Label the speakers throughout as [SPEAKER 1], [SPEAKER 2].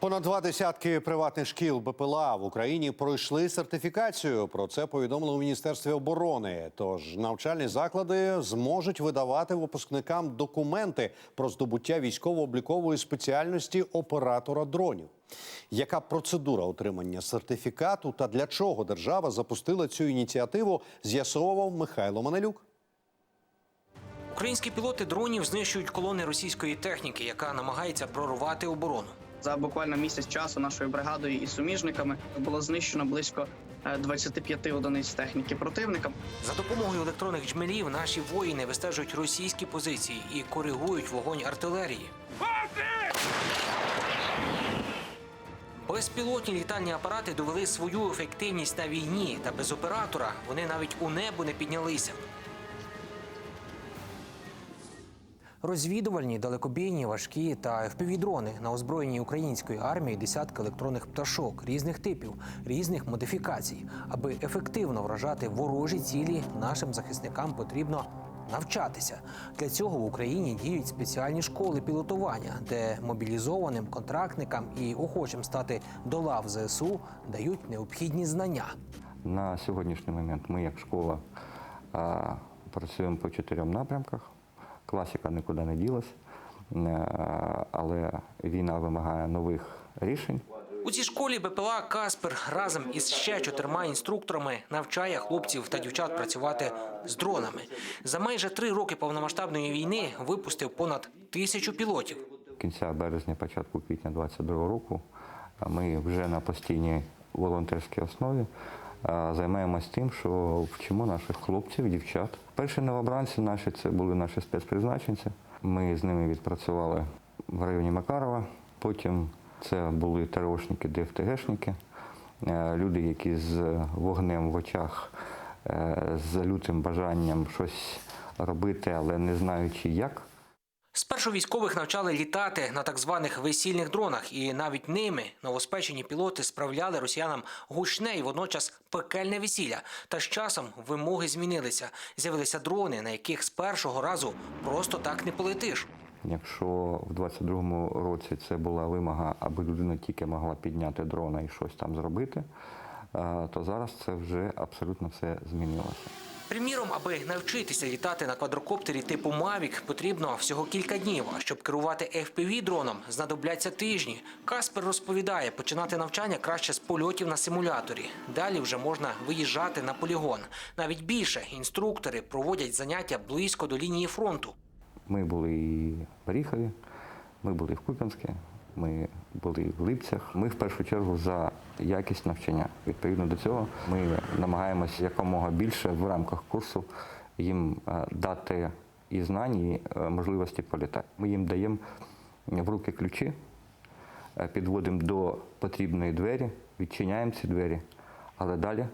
[SPEAKER 1] Понад два десятки приватних шкіл БПЛА в Україні пройшли сертифікацію. Про це повідомили у міністерстві оборони. Тож навчальні заклади зможуть видавати випускникам документи про здобуття військово-облікової спеціальності оператора дронів. Яка процедура отримання сертифікату та для чого держава запустила цю ініціативу? З'ясовував Михайло Манелюк.
[SPEAKER 2] Українські пілоти дронів знищують колони російської техніки, яка намагається прорвати оборону.
[SPEAKER 3] За буквально місяць часу нашою бригадою і суміжниками було знищено близько е, 25 одиниць техніки противника.
[SPEAKER 2] За допомогою електронних джмелів наші воїни вистежують російські позиції і коригують вогонь артилерії. Безпілотні літальні апарати довели свою ефективність на війні, та без оператора вони навіть у небо не піднялися. Розвідувальні, далекобійні, важкі та FPV-дрони на озброєнні української армії десятки електронних пташок різних типів, різних модифікацій. Аби ефективно вражати ворожі цілі, нашим захисникам потрібно навчатися. Для цього в Україні діють спеціальні школи пілотування, де мобілізованим контрактникам і охочим стати до лав ЗСУ дають необхідні знання.
[SPEAKER 4] На сьогоднішній момент ми, як школа, працюємо по чотирьом напрямках. Класика нікуди не ділась, Е, але війна вимагає нових рішень.
[SPEAKER 2] У цій школі БПЛА Каспер разом із ще чотирма інструкторами навчає хлопців та дівчат працювати з дронами. За майже три роки повномасштабної війни випустив понад тисячу пілотів.
[SPEAKER 4] Кінця березня, початку квітня 2022 року ми вже на постійній волонтерській основі займаємось тим, що вчимо наших хлопців дівчат. Перші новобранці наші це були наші спецпризначенці. Ми з ними відпрацювали в районі Макарова. Потім це були ТРОшники, ДФТГшники, е, люди, які з вогнем в очах, е, з лютим бажанням щось робити, але не знаючи як.
[SPEAKER 2] Спершу військових навчали літати на так званих весільних дронах, і навіть ними новоспечені пілоти справляли росіянам гучне і водночас пекельне весілля. Та з часом вимоги змінилися. З'явилися дрони, на яких з першого разу просто так не полетиш.
[SPEAKER 4] Якщо в 22-му році це була вимога, аби людина тільки могла підняти дрона і щось там зробити, е, то зараз це вже абсолютно все змінилося.
[SPEAKER 2] Приміром, аби навчитися літати на квадрокоптері типу Mavic, потрібно всього кілька днів. А щоб керувати FPV-дроном, знадобляться тижні. Каспер розповідає, починати навчання краще з польотів на симуляторі. Далі вже можна виїжджати на полігон. Навіть більше інструктори проводять заняття близько до лінії фронту.
[SPEAKER 4] Ми були і в Оріхові, ми були в Куп'янську, ми були в Липцях. Ми в першу чергу за якість навчання. Відповідно до цього ми намагаємося якомога більше в рамках курсу їм е, дати і знань, і е, можливості політати. Ми їм даємо в руки ключі, е, підводимо до потрібної двері, відчиняємо ці двері, але далі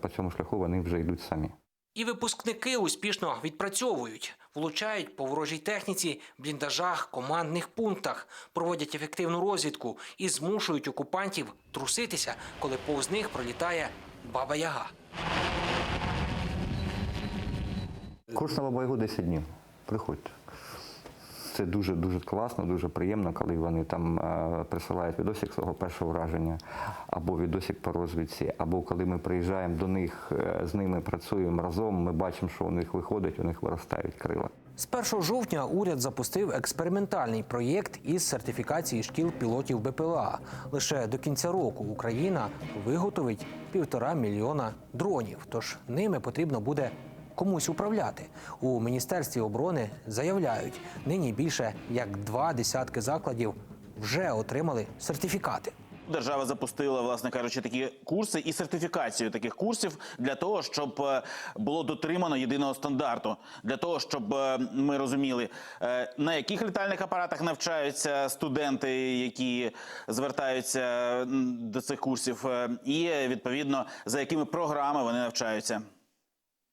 [SPEAKER 4] по цьому шляху вони вже йдуть самі.
[SPEAKER 2] І випускники успішно відпрацьовують, влучають по ворожій техніці, бліндажах, командних пунктах, проводять ефективну розвідку і змушують окупантів труситися, коли повз них пролітає баба Яга.
[SPEAKER 4] Курс на Бабайгу 10 днів. Приходьте. Це дуже дуже класно, дуже приємно, коли вони там е, присилають відосик свого першого враження, або відосик по розвідці, або коли ми приїжджаємо до них, е, з ними працюємо разом, ми бачимо, що у них виходить, у них виростають крила.
[SPEAKER 2] З 1 жовтня уряд запустив експериментальний проєкт із сертифікації шкіл пілотів БПЛА. Лише до кінця року Україна виготовить півтора мільйона дронів. Тож ними потрібно буде комусь управляти. У міністерстві оборони заявляють, нині більше як два десятки закладів вже отримали сертифікати.
[SPEAKER 5] Держава запустила, власне кажучи, такі курси і сертифікацію таких курсів для того, щоб е, було дотримано єдиного стандарту, для того, щоб е, ми розуміли, е, на яких літальних апаратах навчаються студенти, які звертаються до цих курсів, і відповідно за якими програмами вони навчаються.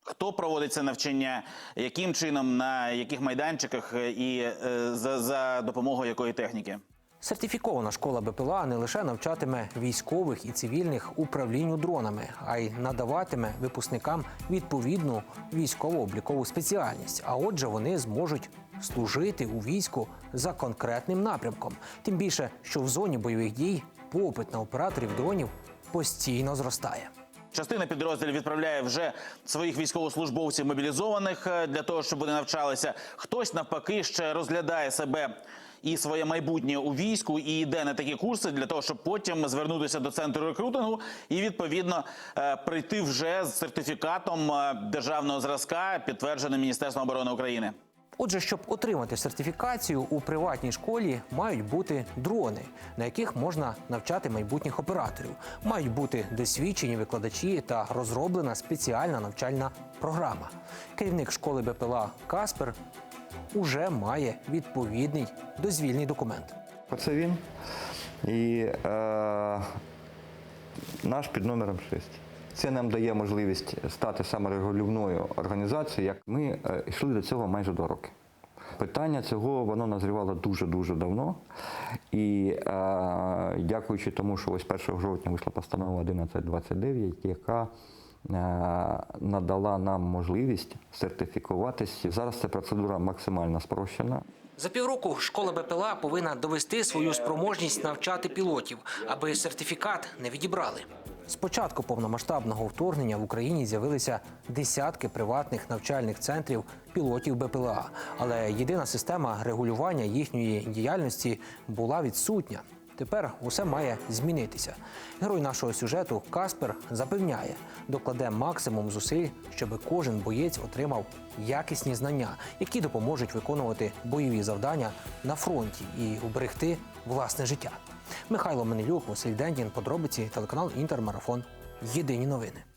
[SPEAKER 5] Хто проводить це навчання, яким чином, на яких майданчиках е, і е, за, за допомогою якої техніки?
[SPEAKER 2] Сертифікована школа БПЛА не лише навчатиме військових і цивільних управлінню дронами, а й надаватиме випускникам відповідну військово-облікову спеціальність. А отже, вони зможуть служити у війську за конкретним напрямком. Тим більше, що в зоні бойових дій попит на операторів дронів постійно зростає.
[SPEAKER 5] Частина підрозділів відправляє вже своїх військовослужбовців мобілізованих е, для того, щоб вони навчалися. Хтось навпаки ще розглядає себе і своє майбутнє у війську і йде на такі курси для того, щоб потім звернутися до центру рекрутингу і відповідно е, прийти вже з сертифікатом е, державного зразка, підтвердженим Міністерством оборони України.
[SPEAKER 2] Отже, щоб отримати сертифікацію, у приватній школі мають бути дрони, на яких можна навчати майбутніх операторів. Мають бути досвідчені викладачі та розроблена спеціальна навчальна програма. Керівник школи БПЛА Каспер уже має відповідний дозвільний документ.
[SPEAKER 4] Оце він. І е, наш під номером 6. Це нам дає можливість стати саморегулівною організацією, як ми е, йшли до цього майже два роки. Питання цього воно назрівало дуже-дуже давно. І е, дякуючи тому, що ось 1 жовтня вийшла постанова 1129, яка е, надала нам можливість сертифікуватися. Зараз ця процедура максимально спрощена.
[SPEAKER 2] За півроку школа БПЛА повинна довести свою спроможність навчати пілотів, аби сертифікат не відібрали. З початку повномасштабного вторгнення в Україні з'явилися десятки приватних навчальних центрів пілотів БПЛА, але єдина система регулювання їхньої діяльності була відсутня. Тепер усе має змінитися. Герой нашого сюжету Каспер запевняє, докладе максимум зусиль, щоб кожен боєць отримав якісні знання, які допоможуть виконувати бойові завдання на фронті і уберегти власне життя. Михайло Менелюк, Василь Дендін, подробиці, телеканал Інтермарафон. Єдині новини.